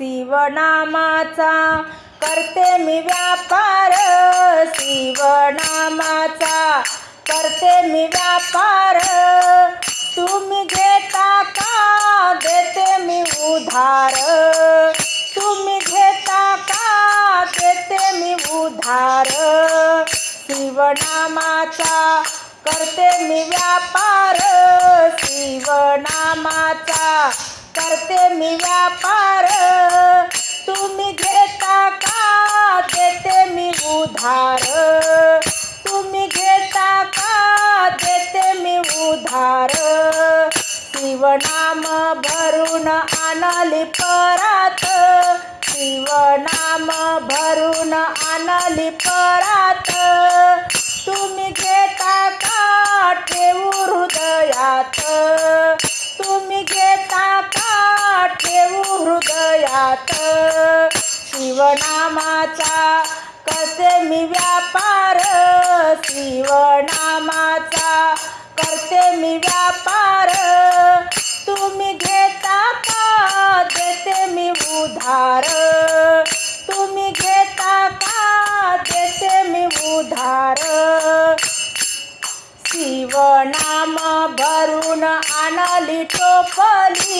शिवनामाचा. करते मी व्यापार शिवनामाचा. करते मी व्यापार तुम्ही घेता का? देते मी उधार. तुम्ही घेता का? देते मी उधार. शिवनामाचा. करते मी व्यापार शिवनामाचा. करते मी व्यापार. तुम्ही घेता का? देते मी उधार. तुम्ही घेता का? देते मी उधार. शिवनाम भरून आणली परात. शिवनाम भरून आणली परात. हृदयात शिवनामाचा करते मी व्यापार. शिवनामाचा करते मी व्यापार. तुम्ही घेता का? देते मी उधार. तुम्ही घेता का? देते मी उधार. शिवनाम भरून आणली टोपली.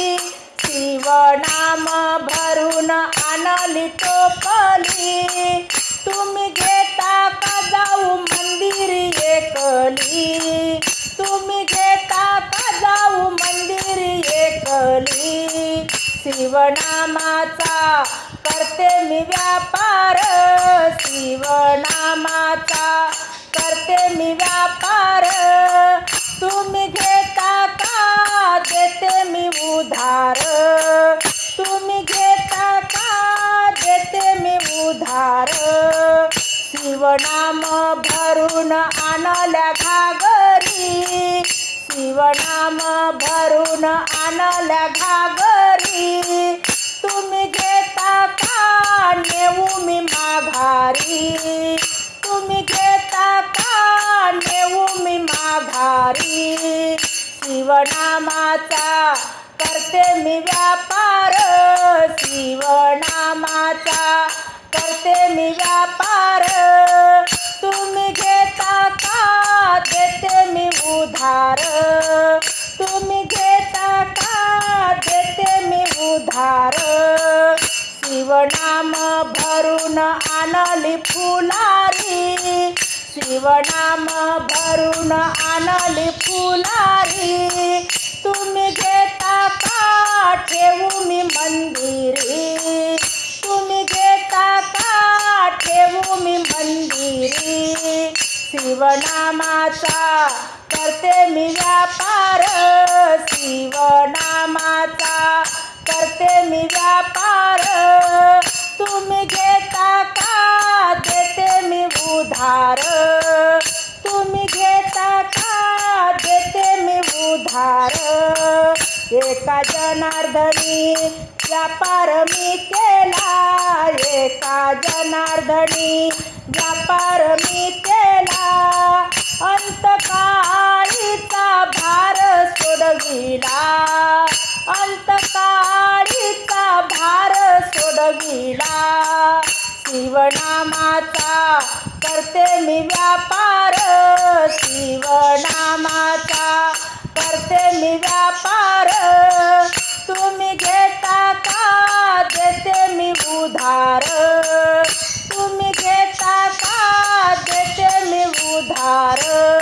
तो टोपली तुम्ही घेता का जाऊ मंदिर एकली? तुम्ही घेता का जाऊ मंदिर एकली? शिवनामाचा करते मी व्यापार. शिवनामाचा करते शिवनाम भरून आणल्या घागरी. शिवनाम भरून आणल्या घागरी. तुम्ही घेता का नेऊ मी माघारी? तुम्ही घेता का नेऊ मी माघारी? शिवनामाचा करते मी व्यापार. शिवनामा तुम्ही घेता का? देते मी उधार. शिवनाम भरून आणली फुलारी. शिवनाम भरून आणली फुलारी. तुम्ही घेता का? ठेवू मी मंदिरी. तुम्ही घेता का? ठेवू मी मंदिरी. शिवनामाचा करते मी व्यापार शिवनामाचा. करते मी व्यापार तुम्ही घेता का? देते मी उधार. तुम्ही घेता का? देते मी उधार. एका जनार्दनी व्यापार मी केला. एका जनार्दनी व्यापार मी सोडविला शिवनामाचा करते मी व्यापार. शिवनामाचा करते मी व्यापार. तुम्ही घेता का? देते मी उधार. तुम्ही घेता का? देते मी उधार.